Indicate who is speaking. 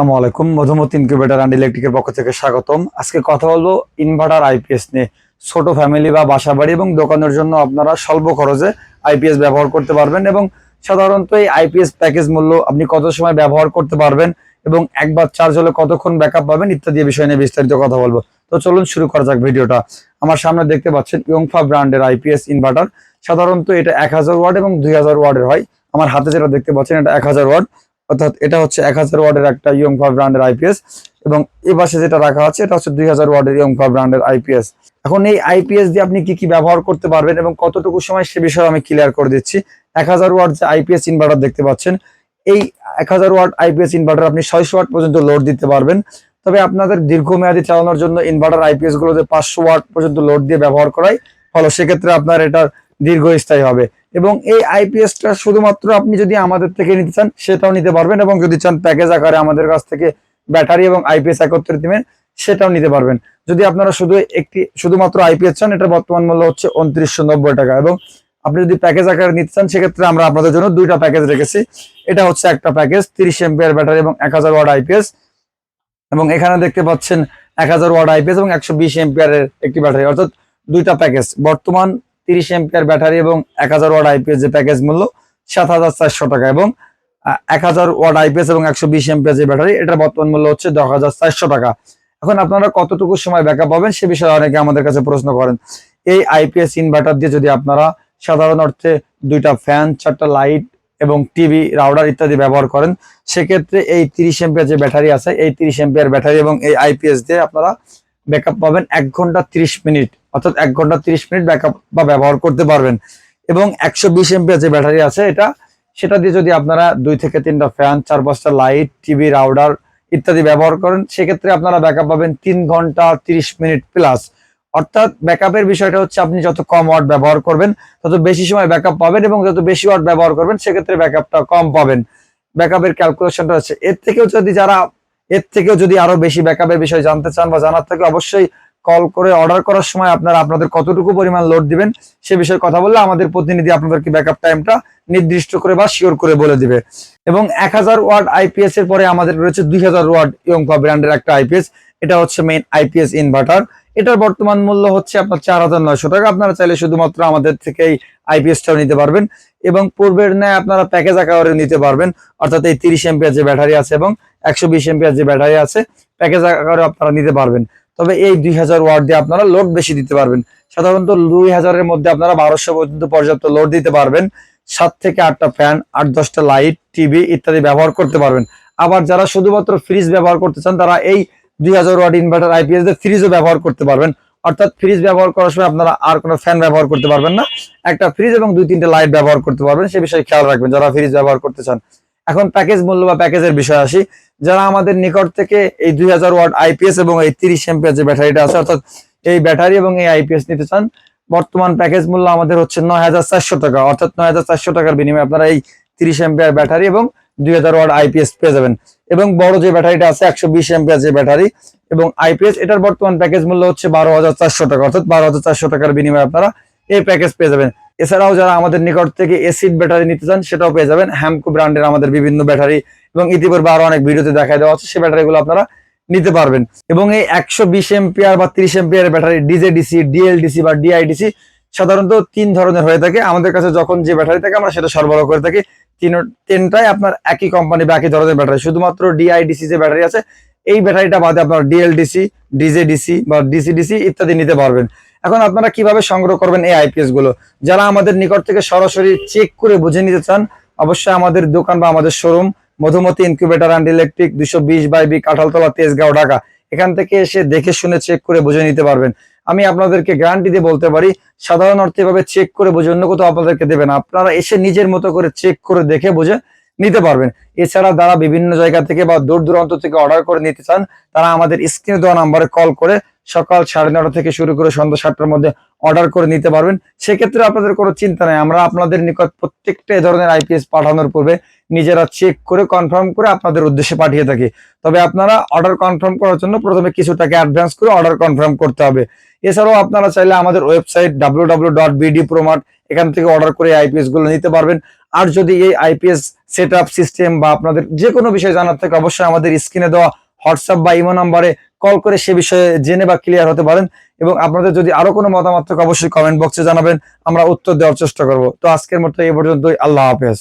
Speaker 1: আসসালামু আলাইকুম Madhumati incubator and ইলেকট্রিকের পক্ষ থেকে স্বাগতম। আজকে কথা বলব ইনভার্টার আইপিএস নিয়ে। ছোট ফ্যামিলি বা বাসা বাড়ি এবং দোকানের জন্য আপনারা স্বল্প খরচে আইপিএস ব্যবহার করতে পারবেন এবং সাধারণত এই আইপিএস প্যাকেজ মূল্য আপনি কত সময় ব্যবহার করতে পারবেন এবং একবার চার্জ হলে কতক্ষণ ব্যাকআপ পাবেন ইত্যাদি বিষয় নিয়ে বিস্তারিত কথা বলব। তো চলুন শুরু করা যাক ভিডিওটা। আমার সামনে দেখতে পাচ্ছেন ইয়ংফা ব্র্যান্ডের আইপিএস ইনভার্টার সাধারণত এটা এক হাজার ওয়াট এবং দুই হাজার ওয়াটের হয়। আমার হাতে যেটা দেখতে পাচ্ছেন এটা এক হাজার ওয়াট। অর্থাৎ এটা হচ্ছে এক হাজার ওয়ার্ডের একটা ইয়ং ইয়ংফা ব্র্যান্ডের আইপিএস এবং এই পাশে যেটা রাখা আছে, এটা হচ্ছে দুই হাজার ওয়ার্ডের ইয়ং ইয়ংফা ব্র্যান্ডের আইপিএস এখন এই আইপিএস দিয়ে আপনি কি কি ব্যবহার করতে পারবেন এবং কতটুকু সময় সে বিষয়ে আমি ক্লিয়ার করে দিচ্ছি। এক হাজার ওয়ার্ড যে আইপিএস ইনভার্টার দেখতে পাচ্ছেন, এই এক হাজার ওয়াট আইপিএস ইনভার্টার আপনি ছয়শো ওয়াট পর্যন্ত লোড দিতে পারবেন। তবে আপনাদের দীর্ঘমেয়াদী চালানোর জন্য ইনভার্টার আইপিএস গুলোতে পাঁচশো ওয়াট পর্যন্ত লোড দিয়ে ব্যবহার করাই ফলে সেক্ষেত্রে আপনার এটা দীর্ঘস্থায়ী হবে। এবং এই আইপিএসটা শুধুমাত্র আপনি যদি আমাদের থেকে নিতে চান, সেটাও নিতে পারবেন এবং যদি চান প্যাকেজ আকারে আমাদের কাছ থেকে ব্যাটারি এবং আইপিএস একত্রে দিবেন সেটাও নিতে পারবেন। যদি আপনারা শুধু একটি, শুধুমাত্র আইপিএস চান এটা বর্তমান মূল্য হচ্ছে উনত্রিশশো নব্বই টাকা এবং আপনি যদি প্যাকেজ আকারে নিতে চান, সেক্ষেত্রে আমরা আপনাদের জন্য দুইটা প্যাকেজ রেখেছি। এটা হচ্ছে একটা প্যাকেজ তিরিশ এমপিআর ব্যাটারি এবং এক হাজার ওয়াট আইপিএস এবং এখানে দেখতে পাচ্ছেন এক হাজার ওয়াট আইপিএস এবং একশো বিশ এমপিআরের একটি ব্যাটারি অর্থাৎ দুইটা প্যাকেজ বর্তমান তিরিশ এমপিআর ব্যাটারি এবং এক হাজার ওয়াট আইপিএস যে প্যাকেজ মূল্য, সাত হাজার চারশো টাকা এবং এক হাজার ওয়াট আইপিএস এবং একশো বিশ এমপিআর যে ব্যাটারি, এটার বর্তমান মূল্য হচ্ছে দশ হাজার চারশো টাকা। এখন আপনারা কতটুকু সময় ব্যাকআপ পাবেন সে বিষয়ে অনেকে আমাদের কাছে প্রশ্ন করেন। এই আইপিএস ইনভার্টার দিয়ে যদি আপনারা সাধারণ অর্থে দুইটা ফ্যান চারটা লাইট এবং টিভি রাউডার ইত্যাদি ব্যবহার করেন, সেক্ষেত্রে এই তিরিশ এমপিআর যে ব্যাটারি আছে, এই তিরিশ এমপিআর ব্যাটারি এবং এই আইপিএস দিয়ে আপনারা ব্যাকআপ পাবেন এক ঘণ্টা তিরিশ মিনিট, অর্থাৎ এক ঘণ্টা তিরিশ মিনিট ব্যাকআপ বা ব্যবহার করতে পারবেন। এবং একশো বিশ এমপিআর যে ব্যাটারি আছে, এটা, সেটা দিয়ে যদি আপনারা দুই থেকে তিনটা ফ্যান, চার পাঁচটা লাইট, টিভি, রাউডার ইত্যাদি ব্যবহার করেন, সেক্ষেত্রে আপনারা ব্যাকআপ পাবেন তিন ঘণ্টা তিরিশ মিনিট প্লাস। অর্থাৎ ব্যাকআপের বিষয়টা হচ্ছে, আপনি যত কম ওয়াট ব্যবহার করবেন, তত বেশি সময় ব্যাকআপ পাবেন এবং যত বেশি ওয়াট ব্যবহার করবেন, সেক্ষেত্রে ব্যাকআপটা কম পাবেন। ব্যাকআপের ক্যালকুলেশনটা হচ্ছে, এর থেকেও যদি যারা এর থেকেও যদি আরও বেশি ব্যাকআপের বিষয় জানতে চান বা জানার থাকে, অবশ্যই কল করে অর্ডার করার সময় আপনারা আপনাদের কতটুকু পরিমাণ লোড দিবেন সে বিষয়ে কথা বললে আমাদের প্রতিনিধি আপনাদেরকে ব্যাকআপ টাইমটা নির্দিষ্ট করে বা শিওর করে বলে দিবে। এবং এক হাজার ওয়াট আইপিএস এর পরে আমাদের রয়েছে দুই হাজার ওয়াট ইয়ংফা ব্র্যান্ডের একটা আইপিএস, এটা হচ্ছে মেইন আইপিএস ইনভার্টার এটার বর্তমান মূল্য হচ্ছে আপনার চার হাজার নয়শো টাকা। আপনারা চাইলে শুধুমাত্র আমাদের থেকেই আইপিএসটাও নিতে পারবেন। এবং পূর্বের ন্যায় আপনারা প্যাকেজ আকারে নিতে পারবেন। অর্থাৎ এই তিরিশ এমপিআর যে ব্যাটারি আছে এবং একশো বিশ এমপিআর যে ব্যাটারি আছে প্যাকেজ আকারে আপনারা নিতে পারবেন। তবে এই দুই হাজার ওয়াট দিয়ে আপনারা লোড বেশি দিতে পারবেন। সাধারণত দুই হাজারের মধ্যে আপনারা বারোশো পর্যন্ত পর্যাপ্ত লোড দিতে পারবেন। সাত থেকে আটটা ফ্যান আট, দশটা লাইট টিভি ইত্যাদি ব্যবহার করতে পারবেন। আবার যারা শুধুমাত্র ফ্রিজ ব্যবহার করতে চান, তারা এই দুই হাজার ওয়াট ইনভার্টার আইপিএস দিয়ে ফ্রিজও ব্যবহার করতে পারবেন। অর্থাৎ ফ্রিজ ব্যবহার করার সময় আপনারা আর কোনো ফ্যান ব্যবহার করতে পারবেন না। একটা ফ্রিজ এবং দুই তিনটে লাইট ব্যবহার করতে পারবেন, সে বিষয়ে খেয়াল রাখবেন। যারা ফ্রিজ ব্যবহার করতে চান। এখন প্যাকেজ মূল্য বা প্যাকেজের বিষয় আসি। যারা আমাদের নিকট থেকে এই দুই হাজার ওয়াট আইপিএস এবং এই তিরিশ এমপিএস যে ব্যাটারিটা আছে, অর্থাৎ এই ব্যাটারি এবং এই আইপিএস নিতে চান, বর্তমান প্যাকেজ মূল্য আমাদের হচ্ছে নয় হাজার চারশো টাকা। অর্থাৎ নয় হাজার চারশো টাকার বিনিময়ে আপনারা এই তিরিশ এমপিআর ব্যাটারি এবং দুই হাজার ওয়াট আইপিএস পেয়ে যাবেন। এবং বড় যে ব্যাটারিটা আছে, একশো বিশ এমপিআর যে ব্যাটারি, এবং আইপিএস এটার বর্তমান প্যাকেজ মূল্য হচ্ছে বারো হাজার চারশো টাকা, অর্থাৎ বারো হাজার চারশো টাকার বিনিময়ে আপনারা এই প্যাকেজ পেয়ে যাবেন। এছাড়াও যারা আমাদের নিকট থেকে এসিড ব্যাটারি নিতে চান, সেটাও পেয়ে যাবেন। হ্যামকো ব্র্যান্ডের আমাদের বিভিন্ন ব্যাটারি, এবং ইতিপূর্বে আরও অনেক ভিডিওতে দেখা দেওয়া আছে সেই ব্যাটারিগুলো আপনারা নিতে পারবেন। এবং এই একশো বিশ এমপিআর বা তিরিশ এমপিআর ব্যাটারি ডিজেডিসি ডিএলডিসি বা ডিআইডিসি সাধারণত তিন ধরনের হয়ে থাকে। আমাদের কাছে যখন যে ব্যাটারি থাকে, আমরা সেটা সরবরাহ করে থাকি। তিন তিনটাই আপনার একই কোম্পানি বা একই ধরনের ব্যাটারি। শুধুমাত্র ডিআইডিসি যে ব্যাটারি আছে, এই ব্যাটারিটা বাদে আপনার ডিএলডিসি ডিজেডিসি বা ডিসিডিসি ইত্যাদি নিতে পারবেন। এখন আপনারা কীভাবে সংগ্রহ করবেন এই আইপিএসগুলো? যারা আমাদের নিকট থেকে সরাসরি চেক করে বুঝে নিতে চান, অবশ্যই আমাদের দোকান বা আমাদের showroom Madhumati incubator and electric দুশো বিশ বাই বি কাঁঠালতলা, তেজগাঁও, ঢাকা। এখান থেকে এসে দেখে শুনে চেক করে বুঝে নিতে পারবেন। আমি আপনাদেরকে গ্যারান্টি দিয়ে বলতে পারি, সাধারণ অর্থে এভাবে চেক করে বুঝে, অন্য কোথাও আপনাদেরকে দেবেন আপনারা এসে নিজের মতো করে চেক করে দেখে বুঝে নিতে পারবেন। এছাড়া যারা বিভিন্ন জায়গা থেকে বা দূর দূরান্ত থেকে অর্ডার করে নিতে চান, তারা আমাদের স্ক্রিনে দেওয়া নাম্বারে কল করে সকাল সাড়ে নটা থেকে শুরু করে সন্ধ্যা সাতটার মধ্যে অর্ডার করে নিতে পারবেন। সেক্ষেত্রে আপনাদের কোনো চিন্তা নেই, আমরা আপনাদের নিকট প্রত্যেকটা এ ধরনের আইপিএস পাঠানোর পূর্বে নিজেরা চেক করে কনফার্ম করে আপনাদের উদ্দেশ্যে পাঠিয়ে থাকি। তবে আপনারা অর্ডার কনফার্ম করার জন্য প্রথমে কিছু টাকা অ্যাডভান্স করে অর্ডার কনফার্ম করতে হবে। এছাড়াও আপনারা চাইলে আমাদের website W W dot BD Promart এখান থেকে অর্ডার করে আইপিএসগুলো নিতে পারবেন। আর যদি এই আইপিএস সেট সিস্টেম বা আপনাদের যে কোনো বিষয় জানার থেকে, অবশ্যই আমাদের স্ক্রিনে দেওয়া হোয়াটসঅ্যাপ বা ইমো নাম্বারে কল করে সে বিষয়ে জেনে বা ক্লিয়ার হতে পারেন। এবং আপনাদের যদি আরও কোনো মতামত থাকে, অবশ্যই কমেন্ট বক্সে জানাবেন। আমরা উত্তর দেওয়ার চেষ্টা করব। তো আজকের মতো এই পর্যন্তই। আল্লাহ হাফেজ।